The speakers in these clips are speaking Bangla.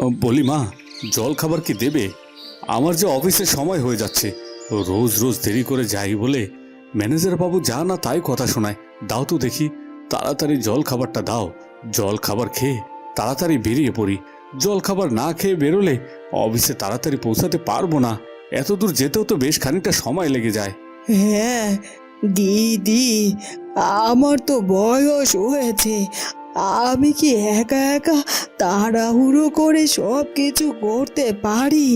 বলি মা, জল খাবার কি দেবে? আমার যে অফিসে সময় হয়ে যাচ্ছে। রোজ রোজ দেরি করে যাই বলে ম্যানেজার বাবু যা না তাই কথা শোনায়। দাও তো দেখি, তাড়াতাড়ি জল খাবারটা দাও। জল খাবার খেয়ে তাড়াতাড়ি বেরিয়ে পড়ি। জল খাবার না খেয়ে বেরোলে অফিসে তাড়াতাড়ি পৌঁছাতে পারব না। এত দূর যেতেও তো বেশ খানিকটা সময় লেগে যায়। হ্যাঁ দিদি, আমার তো বয়স হয়েছে। আমি কি একা একা তাড়াহুড়ো করে সব কিছু করতে পারি?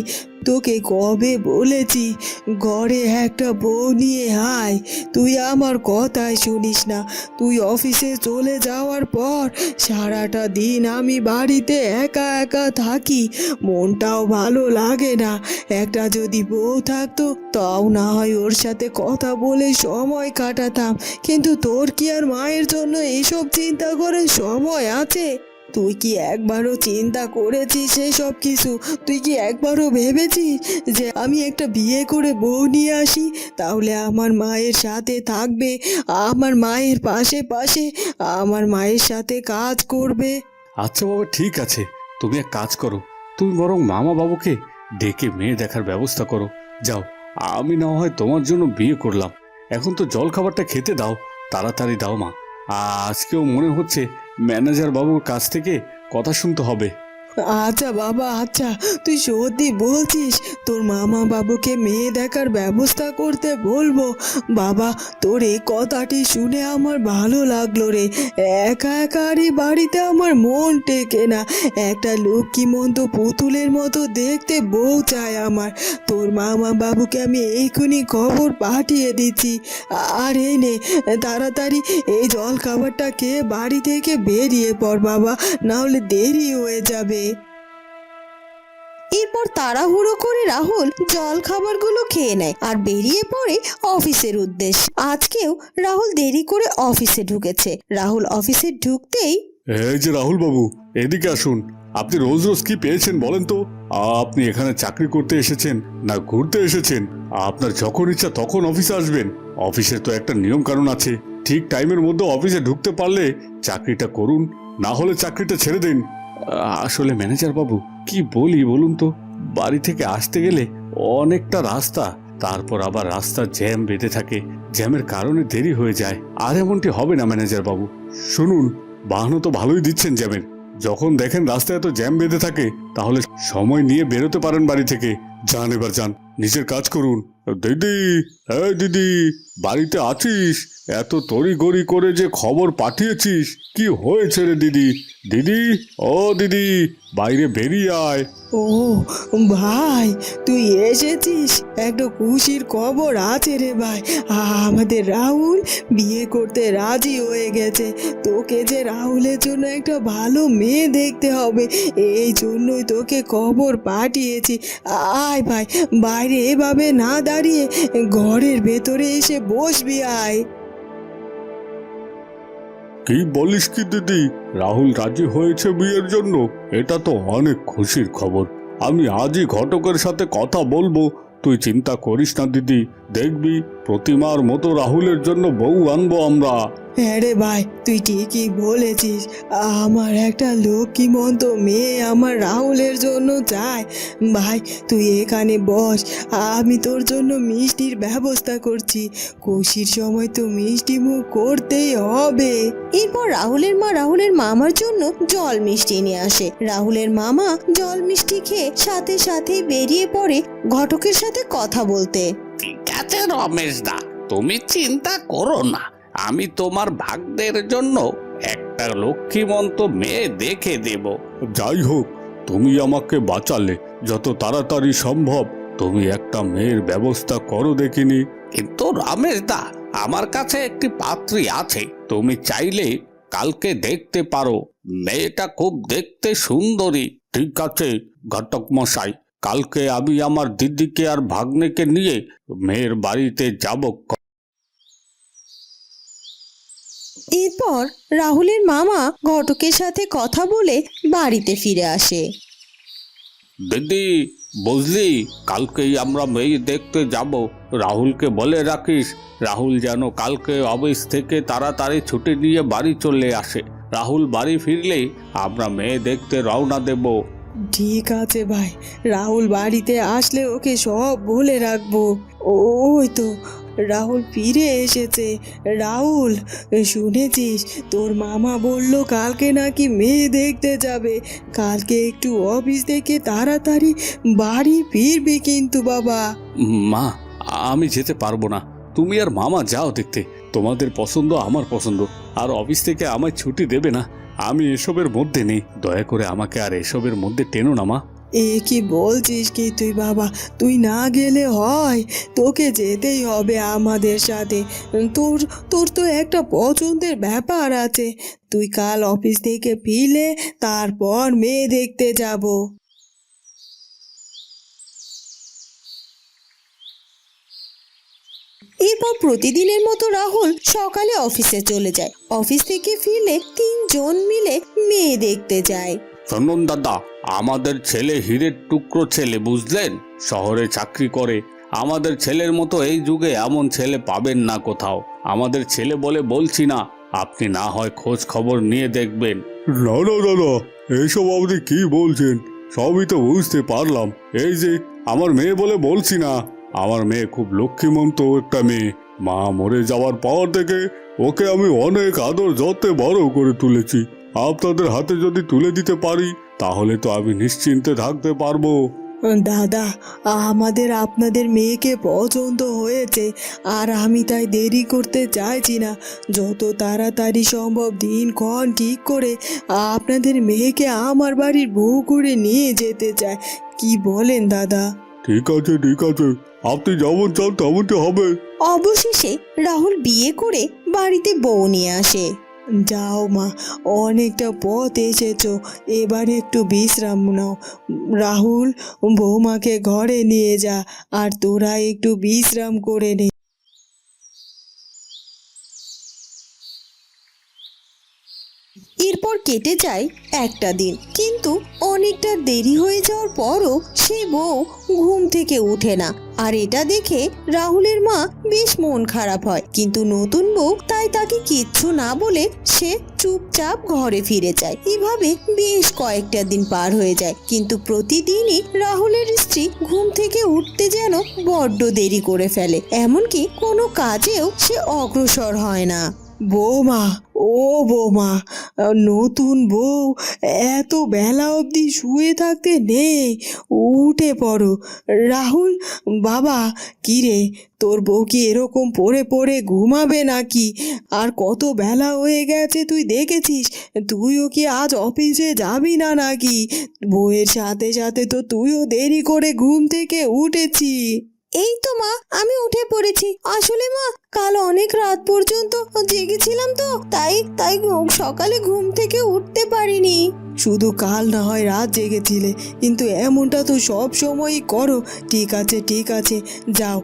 তোকে কবে বলেছি? ঘরে একটা বউ নিয়ে আয়। তুই আমার কথাই শুনিস না। তুই অফিসে চলে যাওয়ার পর সারাটা দিন আমি বাড়িতে একা একা থাকি। মনটাও ভালো লাগে না। একটা যদি বউ থাকতো, তাও না হয় ওর সাথে কথা বলে সময় কাটাতাম। কিন্তু তোর কি আর মায়ের জন্য এসব চিন্তা করে সময় আছে? তুই কি একবারও চিন্তা করেছিস সেই সব কিছু? তুই কি একবারও ভেবেছিস যে আমি একটা বিয়ে করে বউ নিয়ে আসি? তাহলে আমার মায়ের সাথে থাকবে, আমার মায়ের পাশে পাশে আমার মায়ের সাথে কাজ করবে। আচ্ছা বাবা, ঠিক আছে। তুমি এক কাজ করো। তুমি বরং মামা বাবুকে ডেকে মেয়ে দেখার ব্যবস্থা করো। যাও, আমি না হয় তোমার জন্য বিয়ে করলাম। এখন তো জল খাবারটা খেতে দাও, তাড়াতাড়ি দাও মা। আজকেও মনে হচ্ছে ম্যানেজার বাবুর কাছ থেকে কথা শুনতে হবে। আচ্ছা বাবা আচ্ছা। তুই সত্যি বলছিস, তোর মামা বাবুকে মেয়ে দেখার ব্যবস্থা করতে বলব? বাবা, তোর এই কথাটি শুনে আমার ভালো লাগল রে। একা একা আর বাড়িতে আমার মন টেকে না। একটা লক্ষ্মীমন্ত পুতুলের মতো দেখতে বউ চায় আমার। তোর মামা বাবুকে আমি এইখুনি খবর পাঠিয়ে দিচ্ছি। আর এই নে, তাড়াতাড়ি এই জল খাবারটা খেয়ে বাড়ি থেকে বেরিয়ে পড় বাবা, নাহলে দেরি হয়ে যাবে। এরপর তাড়াহুড়ো করে রাহুল জল খাবারগুলো খেয়ে নেয় আর বেরিয়ে পড়ে অফিসের উদ্দেশ্যে। আজকেও রাহুল দেরি করে অফিসে ঢুকেছে। রাহুল অফিসে ঢুকতেই এই যে রাহুল বাবু, এদিকে আসুন। আপনি রোজ রোজ কি পেয়েছেন বলেন তো? আপনি এখানে চাকরি করতে এসেছেন না ঘুরতে এসেছেন? আপনার যখন ইচ্ছা তখন অফিসে আসবেন। অফিসের তো একটা নিয়ম কানুন আছে। ঠিক টাইমের মধ্যে অফিসে ঢুকতে পারলে চাকরিটা করুন, না হলে চাকরিটা ছেড়ে দিন। আসলে ম্যানেজার বাবু কি বলি বলুন তো? বাড়ি থেকে আসতে গেলে অনেকটা রাস্তা, তারপর আবার রাস্তা জ্যাম বেঁধে থাকে। জ্যামের কারণে দেরি হয়ে যায়, আর এমনটি হবে না ম্যানেজার বাবু। শুনুন বাহনও তো ভালোই দিচ্ছেন জ্যামের। যখন দেখেন রাস্তায় এত জ্যাম বেঁধে থাকে, তাহলে সময় নিয়ে বেরোতে পারেন বাড়ি থেকে। যান এবার যান, নিজের কাজ করুন। দিদি হ্যাঁ দিদি, বাড়িতে আছিস? এত তড়িগড়ি করে যে খবর পাঠিয়েছিস, কি হয়েছে রে দিদি? দিদি? ও দিদি, বাইরে বেরিয়ে আয়। ও, ভাই, তুই এসেছিস? একটা খুশির খবর আছে রে ভাই। আমাদের রাহুল বিয়ে করতে রাজি হয়ে গেছে। তোকে যে রাহুলের জন্য একটা ভালো মেয়ে দেখতে হবে, এই জন্যই তোকে খবর পাঠিয়েছি। আয় ভাই, বাইরে এভাবে না দাঁড়িয়ে ঘরের ভেতরে এসে বসবি, আয়। কি বলিস কি দিদি? রাহুল রাজি হয়েছে বিয়ের জন্য? এটা তো অনেক খুশির খবর। আমি আজই ঘটকের সাথে কথা বলব। তুই চিন্তা করিস না দিদি। দেখবি প্রতিমার মতো রাহুলের জন্য বউ আনব আমরা। হ্যাঁ রে ভাই তুই ঠিকই বলেছিস। আমার একটা লক্ষ্মীমন্ত মেয়ে আমার রাহুলের জন্য চাই ভাই তুই এখানে বস আমি তোর জন্য মিষ্টির ব্যবস্থা করছি। খুশির সময় তো মিষ্টি মুখ করতেই হবে। এরপর রাহুলের মা রাহুলের মামার জন্য জল মিষ্টি নিয়ে আসে। রাহুলের মামা জল মিষ্টি খেয়ে সাথে সাথে বেরিয়ে পড়ে ঘটকের সাথে কথা বলতে। ঠিক আছে রমেশ দা তুমি চিন্তা করো না। আমি তোমার ভাগ্যের জন্য একটা লক্ষ্মীমন্ত মেয়ে দেখে দেব। যাই হোক তুমি আমাকে বাঁচালে যত তাড়াতাড়ি সম্ভব। তুমি একটা মেয়ের ব্যবস্থা করো দেখিনি। কিন্তু রমেশ দা আমার কাছে একটি পাত্রী আছে। তুমি চাইলে কালকে দেখতে পারো। মেয়েটা খুব দেখতে সুন্দরী। ঠিক আছে ঘটক মশাই। কালকে আমি আমার দিদিকে আর ভাগ্নেকে নিয়ে মেয়ের বাড়িতে যাব। এরপর রাহুলের মামা ঘটকের সাথে কথা বলে বাড়িতে ফিরে আসে। দিদি বুঝলি কালকেই আমরা মেয়ে দেখতে যাব। রাহুলকে বলে রাখিস রাহুল যেন কালকে অফিস থেকে তাড়াতাড়ি ছুটি নিয়ে বাড়ি চলে আসে। রাহুল বাড়ি ফিরলেই আমরা মেয়ে দেখতে রওনা দেব। ঠিক আছে ভাই, রাহুল বাড়িতে আসলে ওকে সব বলে রাখব। ওই তো, রাহুল ফিরে এসেছে। রাহুল, শুনেছিস? তোর মামা বলল কালকে নাকি মেয়ে দেখতে যাবে। কালকে একটু অফিস থেকে তাড়াতাড়ি বাড়ি ফিরবি কিন্তু বাবা। মা, আমি যেতে পারব না। তুমি আর মামা যাও দেখতে। তোমাদের পছন্দ আমার পছন্দ। আর অফিস থেকে আমায় ছুটি দেবে না। আমি এসবের মধ্যে নেই। দয়া করে আমাকে আর এসবের মধ্যে টেনো না, মা। এ কি বলছিস কি তুই, বাবা? তুই না গেলে হয়। তোকে যেতেই হবে আমাদের সাথে। তোর তোর তো একটা পছন্দের ব্যাপার আছে। তুই কাল অফিস থেকে ফিরে তারপর মেয়ে দেখতে যাব। এরপর প্রতিদিনের মতো রাহুল সকালে অফিসে চলে যায়। অফিস থেকে ফিরলে তিনজন মিলে মেয়ে দেখতে যায়। শুনুন দাদা আমাদের ছেলে হীরের টুকরো ছেলে বুঝলেন? শহরে চাকরি করে। আমাদের ছেলের মতো এই যুগে এমন ছেলে পাবেন না কোথাও। আমাদের ছেলে বলে বলছি না আপনি না হয় খোঁজ খবর নিয়ে দেখবেন। না না দাদা এইসব আপনি কি বলছেন? সবই তো বুঝতে পারলাম। এই যে আমার মেয়ে বলে বলছি না। আমার মেয়ে খুব লক্ষ্মীমন্ত একটা মেয়ে। মা মরে যাওয়ার পর থেকে ওকে আমি অনেক আদর যত্নে বড় করে তুলেছি। আপনাদের হাতে যদি তুলে দিতে পারি তাহলে তো আমি নিশ্চিন্তে থাকতে পারব। দাদা আমাদের আপনাদের মেয়েকে পছন্দ হয়েছে আর আমি তাই দেরি করতে চাইছি না। যত তাড়াতাড়ি সম্ভব দিনক্ষণ ঠিক করে আপনাদের মেয়েকে আমার বাড়ির বউ করে নিয়ে যেতে চায় কি বলেন দাদা? ঠিক আছে ঠিক আছে। আপনি যেমন চান তেমনটি হবে। অবশেষে রাহুল বিয়ে করে বাড়িতে বউ নিয়ে আসে। যাও মা, অনেকটা পথ এসেছ, এবার একটু বিশ্রাম নাও। রাহুল, বৌমাকে ঘরে নিয়ে যা, আর তোরা একটু বিশ্রাম করে নে। এরপর কেটে যায় একটা দিন, কিন্তু অনেকটা দেরি হয়ে যাওয়ার পরও সে বউ ঘুম থেকে উঠে না। আর এটা দেখে রাহুলের মা বেশ মন খারাপ হয়। কিন্তু নতুন বউ তাই তাকে কিচ্ছু না বলে সে চুপচাপ ঘরে ফিরে যায়। এভাবে বেশ কয়েকটা দিন পার হয়ে যায়। কিন্তু প্রতিদিনই রাহুলের স্ত্রী ঘুম থেকে উঠতে যেন বড্ড দেরি করে ফেলে। এমনকি কোনো কাজেও সে অগ্রসর হয় না। বৌমা, ও বৌমা, নতুন বউ, এত বেলা অবধি শুয়ে থাকতে নেই, উঠে পড়ো। রাহুল, বাবা, কিরে, তোর বউ কি এরকম পড়ে পড়ে ঘুমাবে নাকি? আর কত বেলা হয়ে গেছে তুই দেখেছিস? তুইও কি আজ অফিসে যাবি না নাকি? বউয়ের সাথে সাথে তো তুইও দেরি করে ঘুম থেকে উঠেছি। এই তো মা, আমি উঠে পড়েছি। আসলে মা, কাল অনেক রাত পর্যন্ত জেগেছিলাম তো, তাই তাই সকালে ঘুম থেকে উঠতে পারিনি। শুধু কাল না হয় রাত জেগেছিলে। কিন্তু এমনটা তো সব সময়ই করো। ঠিক আছে ঠিক আছে, যাও।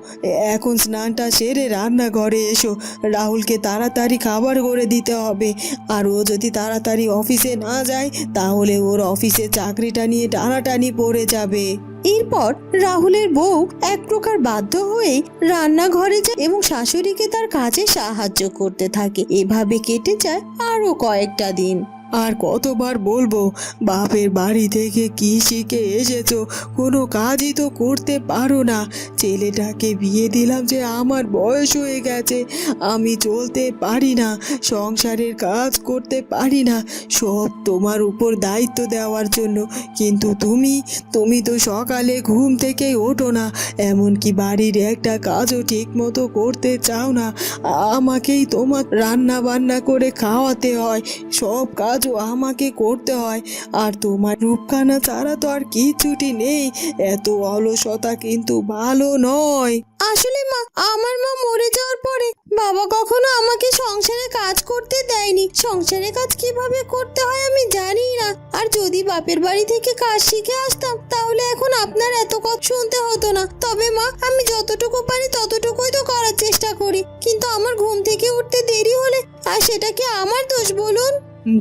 এখন স্নানটা সেরে রান্নাঘরে এসো। রাহুলকে তাড়াতাড়ি খাবার করে দিতে হবে। আর ও যদি তাড়াতাড়ি অফিসে না যায়, তাহলে ওর অফিসে চাকরিটা নিয়ে টানাটানি পড়ে যাবে। এরপর রাহুলের বউ এক প্রকার বাধ্য হয়ে রান্নাঘরে যায় এবং শাশুড়িকে তার কাজে সাহায্য করতে থাকে। এভাবে কেটে যায় আরও কয়েকটা দিন। আর কতবার বলব, বাপের বাড়ি থেকে কি শিখে এসেছ? কোনো কাজই তো করতে পারো না। ছেলেটাকে বিয়ে দিলাম যে আমার বয়স হয়ে গেছে। আমি চলতে পারি না, সংসারের কাজ করতে পারি না। সব তোমার উপর দায়িত্ব দেওয়ার জন্য। কিন্তু তুমি তুমি তো সকালে ঘুম থেকেই ওঠো না। এমনকি বাড়ির একটা কাজও ঠিক মতো করতে চাও না। আমাকেই তোমার রান্না বান্না করে খাওয়াতে হয়। সব কাজও আমাকে করতে হয়। আর তোমার রূপখানা ছাড়া তো আর কিছুটি নেই। এত অলসতা কিন্তু ভালো নয়। আসলে মা, আমার মা মরে যাওয়ার পরে বাবা কখনো আমাকে সংসারে কাজ করতে দেয়নি। সংসারে কাজ কীভাবে করতে হয় আমি জানি না। আর যদি বাপের বাড়ি থেকে কাজ শিখে আসতাম, তাহলে এখন আপনার এত কথা শুনতে হতো না। তবে মা, আমি যতটুকু পারি ততটুকুই তো করার চেষ্টা করি। কিন্তু আমার ঘুম থেকে উঠতে দেরি হলে, আর সেটা কি আমার দোষ বলুন?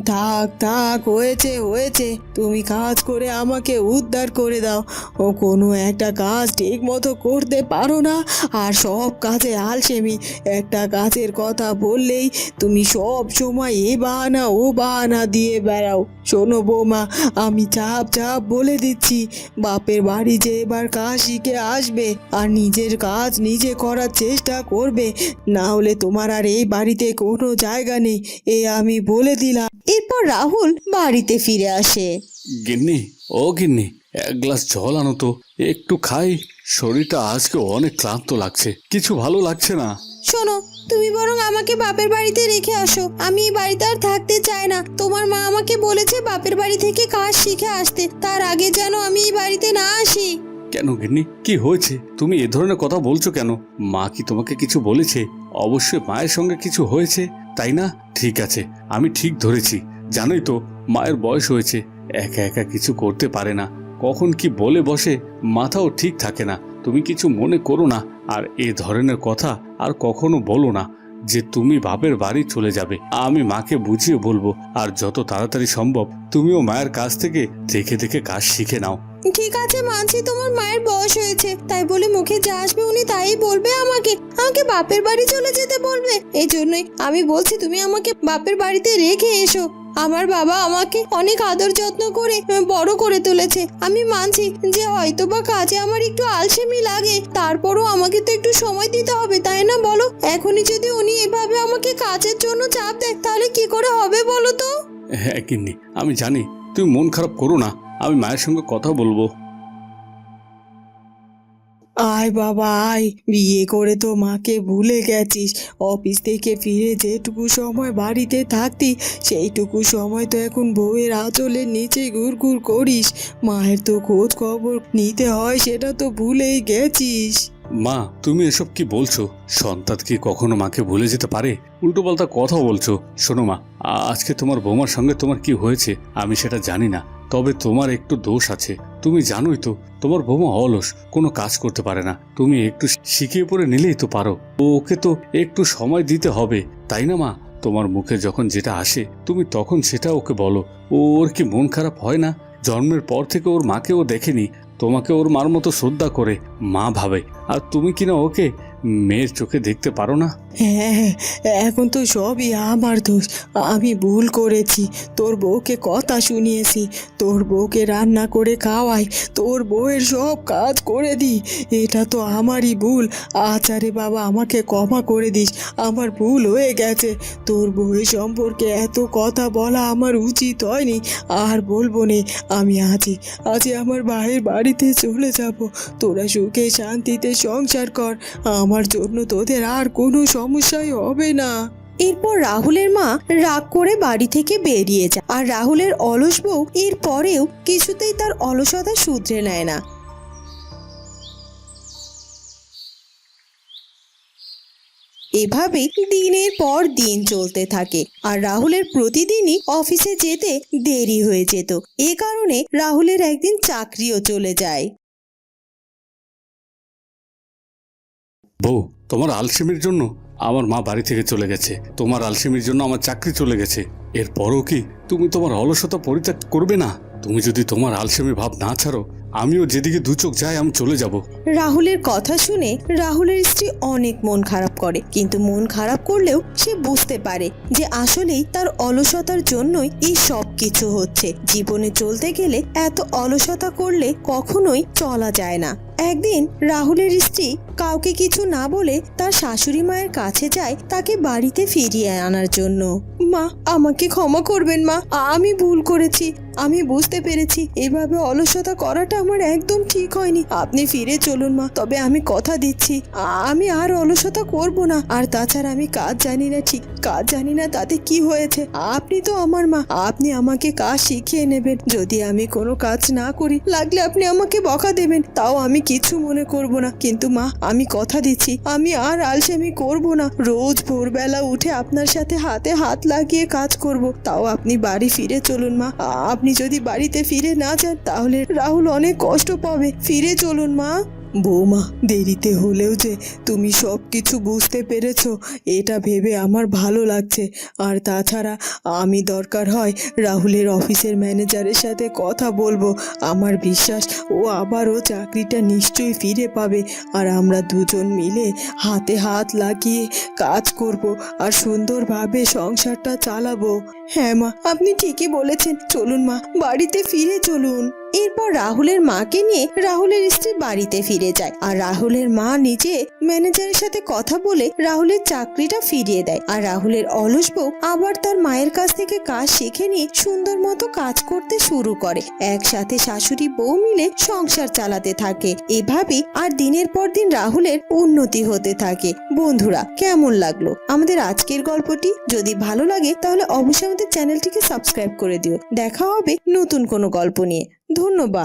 থাক থাক, হয়েছে হয়েছে। তুমি কাজ করে আমাকে উদ্ধার করে দাও। ও কোনো একটা কাজ ঠিক মতো করতে পারো না। আর সব কাজে আলসেমি। একটা কাজের কথা বললেই তুমি সব সময় এ বাহানা, ও বাহানা দিয়ে বেড়াও। শোনো বৌমা, আমি চাপ চাপ বলে দিচ্ছি। বাপের বাড়ি যে এবার কাজ শিখে আসবে আর নিজের কাজ নিজে করার চেষ্টা করবে, না হলে তোমার আর এই বাড়িতে কোনো জায়গা নেই। এ আমি বলে দিলাম। এরপর রাহুল বাড়িতে ফিরে আসে। গিন্নি ও গিন্নি এক গ্লাস জল আনো তো। একটু খাই। শরীরটা আজকে অনেক ক্লান্ত লাগছে। কিছু ভালো লাগছে না। শোনো তুমি বরং আমাকে বাপের বাড়িতে রেখে আসো। আমি এই বাড়িতে আর থাকতে চাই না। তোমার মা আমাকে বলেছে বাপের বাড়ি থেকে কাজ শিখে আসতে। তার আগে যেন আমি এই বাড়িতে না আসি। কেন গিন্নি? কি হয়েছে? তুমি এ ধরনের কথা বলছো কেন? মা কি তোমাকে কিছু বলেছে? অবশ্যই মায়ের সঙ্গে কিছু হয়েছে? তাই না? ঠিক আছে, আমি ঠিক ধরেছি। জানোই তো, মায়ের বয়স হয়েছে, একা একা কিছু করতে পারে না। কখন কি বলে বসে, মাথাও ঠিক থাকে না। তুমি কিছু মনে করো না, আর এ ধরনের কথা আর কখনো বলো না যে তুমি বাপের বাড়ি চলে যাবে। আমি মাকে বুঝিয়ে বলব, আর যত তাড়াতাড়ি সম্ভব তুমিও মায়ের কাছ থেকে দেখে দেখে কাজ শিখে নাও। ঠিক আছে মানছি, তোমার মায়ের বয়স হয়েছে। তাই বলে মুখে যা আসবে উনি তাই বলবে আমাকে। আমাকে বাপের বাড়ি চলে যেতে বলবে। এই জন্যই আমি বলছি তুমি আমাকে বাপের বাড়িতে রেখে এসো। আমার বাবা আমাকে অনেক আদর যত্ন করে বড় করে তুলেছে। আমি মানছি যে হয়তো বা কাজে আমার একটু আলসেমি লাগে। তারপরও আমাকে তো একটু সময় দিতে হবে, তাই না বলো? এখনই যদি উনি এভাবে আমাকে কাজের জন্য চাপ দেয়, তাহলে কি করে হবে বলো তো? হ্যাঁ গিন্নি, আমি জানি। তুমি মন খারাপ করো না। আমি মায়ের সঙ্গে কথা বলব। আয় বাবা আয়। বিয়ে করে তো মাকে ভুলে গেছিস। অফিস থেকে ফিরে যেটুকু সময় বাড়িতে থাকতি সেইটুকু সময় তো এখন বউয়ের আঁচলের নিচে ঘুরঘুর করিস। মায়ের তো খোঁজ খবর নিতে হয় সেটা তো ভুলেই গেছিস। মা তুমি এসব কি বলছো? সন্তান কি কখনো মাকে ভুলে যেতে পারে? উল্টো পাল্টা কথা বলছো। শোনো মা আজকে তোমার বৌমার সঙ্গে তোমার কি হয়েছে? আমি সেটা জানি না। তবে তোমার একটু দোষ আছে। তুমি জানোই তো, তোমার বৌমা অলস, কোনো কাজ করতে পারে না। তুমি একটু শিখিয়ে পড়ে নিলেই তো পারো। ওকে তো একটু সময় দিতে হবে, তাই না মা? তোমার মুখে যখন যেটা আসে, তুমি তখন সেটা ওকে বলো। ওর কি মন খারাপ হয় না? জন্মের পর থেকে ওর মাকে ও দেখেনি। তোমাকে ওর মার মতো শ্রদ্ধা করে, মা ভাবে। আর তুমি কিনা ওকে মেয়ের চোখে দেখতে পারো না? হ্যাঁ এখন তো সবই আমার দোষ। আমি ভুল করেছি। তোর বউকে কথা শুনিয়েছি। তোর বউকে রান্না করে খাওয়াই। তোর বউয়ের সব কাজ করে দিই। এটা তো আমারই ভুল। আচারে বাবা, আমাকে ক্ষমা করে দিস। আমার ভুল হয়ে গেছে। তোর বউয়ের সম্পর্কে এত কথা বলা আমার উচিত হয়নি। আর বলব নে, আমি আছি। আজই আমার ভাইয়ের বাড়িতে চলে যাব। তোরা সুখে শান্তিতে সংসার কর। আমার জন্য তোদের আর কোনো সমস্যাই হবে না। এরপর রাহুলের মা রাগ করে বাড়ি থেকে বেরিয়ে যায়। আর রাহুলের অলস বউ এর পরেও কিছুতেই তার অলসতা শুধরে নেয় না। এভাবে দিনের পর দিন চলতে থাকে। আর রাহুলের প্রতিদিনই অফিসে যেতে দেরি হয়ে যেত। এ কারণে রাহুলের একদিন চাকরিও চলে যায়। বউ, তোমার আলসেমির জন্য আমার মা বাড়ি থেকে চলে গেছে। তোমার আলসেমির জন্য আমার চাকরি চলে গেছে। এরপরও কি তুমি তোমার অলসতা পরিত্যাগ করবে না? তুমি যদি তোমার আলসেমি ভাব না ছাড়ো, আমিও যেদিকে দু চোখ যাই আমি চলে যাব। রাহুলের কথা শুনে রাহুলের স্ত্রী অনেক মন খারাপ করে। কিন্তু মন খারাপ করলেও সে বুঝতে পারে যে আসলেই তার অলসতার জন্যই এই সব কিছু হচ্ছে। জীবনে চলতে গেলে এত অলসতা করলে কখনোই চলা যায় না। একদিন রাহুলের স্ত্রী কাউকে কিছু না বলে তার শাশুড়ি মায়ের কাছে যায় তাকে বাড়িতে ফিরিয়ে আনার জন্য। মা, আমাকে ক্ষমা করবেন মা, আমি ভুল করেছি। আমি বুঝতে পেরেছি, এভাবে অলসতা করাটা আমার একদম ঠিক হয়নি। আপনি ফিরে চলুন মা, তবে আমি কথা দিচ্ছি। আমি আর অলসতা করব না। আর তাছাড়া আমি কাজ জানি না ঠিক, কাজ জানি না তাতে কি হয়েছে। আপনি তো আমার মা, আপনি আমাকে কাজ শিখিয়ে নেবেন। যদি আমি কোনো কাজ না করি, লাগলে আপনি আমাকে বকা দেবেন। তাও আমি কিছু মনে করব না। কিন্তু মা, আমি কথা দিচ্ছি, আমি আর আলসেমি করব না। রোজ ভোরবেলা উঠে আপনার সাথে হাতে হাত লাগিয়ে কাজ করব। তাও আপনি বাড়ি ফিরে চলুন মা। আপনি যদি বাড়িতে ফিরে না যান তাহলে রাহুল অনেক কষ্ট পাবে। ফিরে চলুন মা। বৌমা, দেরিতে হলেও যে তুমি সব কিছু বুঝতে পেরেছ, এটা ভেবে আমার ভালো লাগছে। আর তাছাড়া আমি দরকার হয় রাহুলের অফিসের ম্যানেজারের সাথে কথা বলব। আমার বিশ্বাস ও আবারও চাকরিটা নিশ্চয়ই ফিরে পাবে। আর আমরা দুজন মিলে হাতে হাত লাগিয়ে কাজ করব আর সুন্দরভাবে সংসারটা চালাবো। হ্যাঁ মা, আপনি ঠিকই বলেছেন। চলুন মা, বাড়িতে ফিরে চলুন। এরপর রাহুলের মাকে নিয়ে রাহুলের স্ত্রী বাড়িতে ফিরে যায় আর রাহুলের মা নিজে ম্যানেজারের সাথে কথা বলে রাহুলের চাকরিটা ফিরিয়ে দেয় আর রাহুলের অলস বউ আবার তার মায়ের কাছ থেকে কাজ শিখে নিয়ে সুন্দর মতো কাজ করতে শুরু করে। একসাথে শাশুড়ি বউ মিলে সংসার চালাতে থাকে। এভাবে আর দিনের পর দিন রাহুলের উন্নতি হতে থাকে। বন্ধুরা, কেমন লাগল? আমাদের আজকের গল্পটি? যদি ভালো লাগে, তাহলে অবশ্যই আমাদের চ্যানেলটিকে সাবস্ক্রাইব করে দিও। দেখা হবে নতুন কোনো গল্প নিয়ে। ধন্যবাদ।